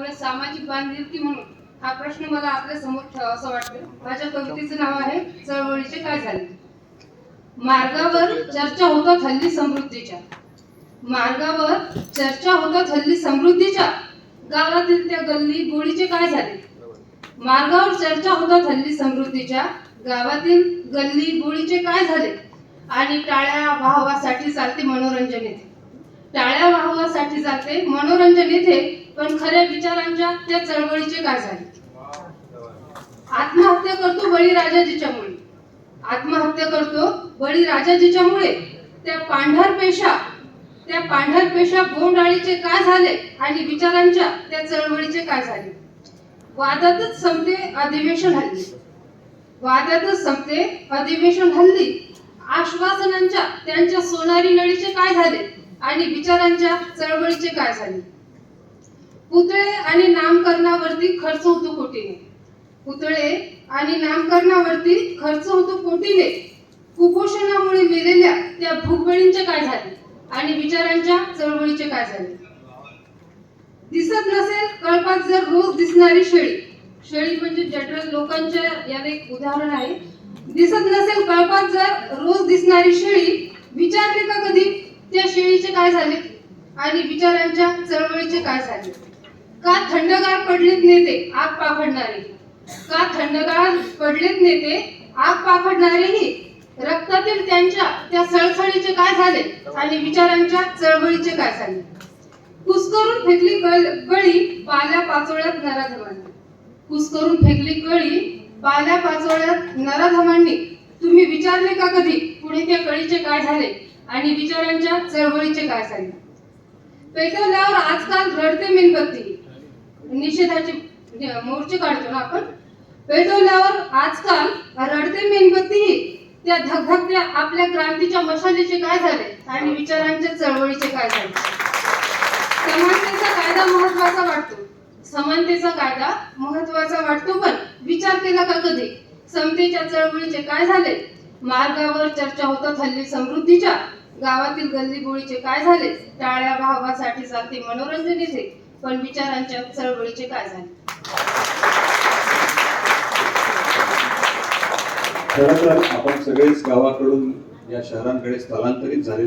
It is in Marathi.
त्यामुळे सामाजिक बांधिलकी म्हणून हा प्रश्न मला आपल्यासमोर ठेवा असं वाटतं. माझ्या कवितेचं नाव आहे चळवळीचे काय झाले? मार्गावर चर्चा होतात हल्ली समृद्धीच्या. मार्गावर चर्चा होतात हल्ली समृद्धीच्या. गावातील त्या गल्ली गोळीचे काय झाले? मार्गावर चर्चा होतात हल्ली समृद्धीच्या. गावातील गल्ली गोळीचे काय झाले? आणि टाळ्या वाहवासाठी चालते मनोरंजन येथे. टाळ्या वाहवासाठी चालते मनोरंजन येथे पण खऱ्या विचारांच्या त्या चळवळीचे काय झाले आत्महत्या करतो बळी राजाजीच्यामुळे आत्महत्या करतो बळी राजाजीच्यामुळे त्या पांढर पेशा त्या पांढर पेशा बोंडाळीचे काय झाले आणि विचारांच्या त्या चळवळीचे काय झाले? वादातच संपते अधिवेशन हल्ली. वादातच संपते अधिवेशन हल्ली. आश्वासनांच्या त्यांच्या सोनारी नळीचे काय झाले आणि विचारांच्या चळवळीचे काय झाले? पुतळे आणि नामकरणावरती खर्च होतो कोटीने. पुतळे आणि नामकरणावरती खर्च होतो कोटीने. कुपोषणामुळे मेलेल्या त्या भुकबळींचे काय झाले? आणि विचारांच्या चळवळीचे काय झाले? दिसत नसेल कळपात जर रोज दिसणारी शेळी. शेळी म्हणजे जनरल लोकांच्या यात एक उदाहरण आहे. दिसत नसेल कळपात जर रोज दिसणारी शेळी विचारले का कधी? त्या शेळीचे काय झाले? आणि विचारांच्या चळवळीचे काय झाले? का थंडगार पडलेत नेते? आग पाखडणारे. का थंडगार पडलेत नेते? आग पाखडणारेही. रक्तातील त्यांच्या त्या सळसळीचे काय झाले? आणि विचारांच्या चळवळीचे काय झाले? कुसकरून फेकली गळी पाल्या पाचोळ्यात नराधमांनी. कुसकरून फेकली गळी पाल्या पाचोळ्यात नराधमांनी. तुम्ही विचारले का कधी? पुढे त्या कळीचे काय झाले? आणि विचारांच्या चळवळीचे काय झाले? पेटवल्यावर आजकाल रडते मेणबत्ती. निषेधाचे मोर्चे काढतो ना आपण. पेटवल्यावर आजकाल रडते मेणबत्ती त्या धगधगत्या आपल्या क्रांतीच्या मशालीचे काय झाले? आणि विचारांच्या चळवळीचे काय झाले? समानतेचा कायदा महत्त्वाचा वाटतो. समानतेचा कायदा महत्त्वाचा वाटतो पण विचार केला का कधी? समतेच्या चळवळीचे काय झाले? मार्गावर चर्चा होतात हल्ली समृद्धीच्या. गावातील गल्ली बोळीचे काय झाले? टाळ्या भावासाठी जाते मनोरंजनेचे पण विचारांच्या चळवळीचे काय झाले? खरं तर आपण सगळेच गावाकडून या शहरांकडे स्थलांतरित झाले